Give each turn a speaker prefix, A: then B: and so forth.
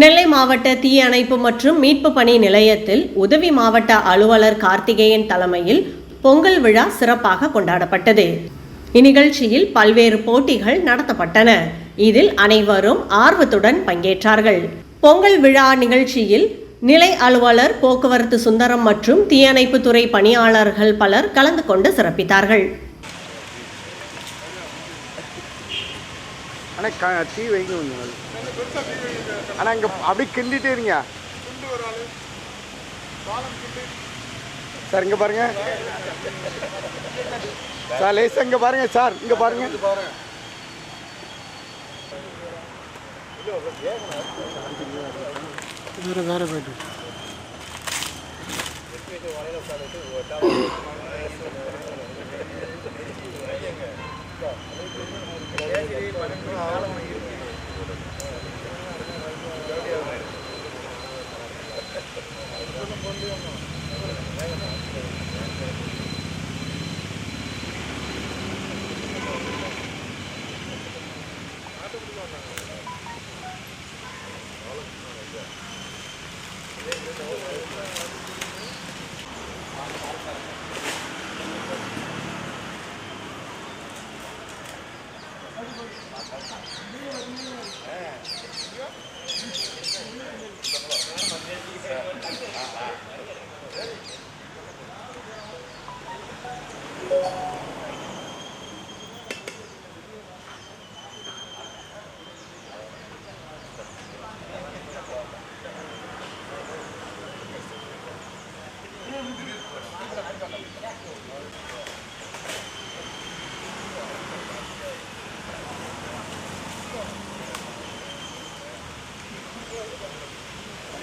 A: நெல்லை மாவட்ட தீயணைப்பு மற்றும் மீட்பு பணி நிலையத்தில் உதவி மாவட்ட அலுவலர் கார்த்திகேயன் தலைமையில் பொங்கல் விழா சிறப்பாக கொண்டாடப்பட்டது. இந்நிகழ்ச்சியில் பல்வேறு போட்டிகள் நடத்தப்பட்டன. இதில் அனைவரும் ஆர்வத்துடன் பங்கேற்றார்கள். பொங்கல் விழா நிகழ்ச்சியில் நிலை அலுவலர் போக்குவரத்து சுந்தரம் மற்றும் தீயணைப்புத்துறை பணியாளர்கள் பலர் கலந்து கொண்டு சிறப்பித்தார்கள்.
B: ஆனால் க டீ வைங்க கொஞ்சம். அது அண்ணா இங்கே அப்படியே கிண்டிட்டே இருங்க. சார் இங்கே பாருங்க. சார் லேசா இங்கே பாருங்க சார் இங்கே பாருங்க. வேறு வேறு போய்ட்டு.
C: Yeah.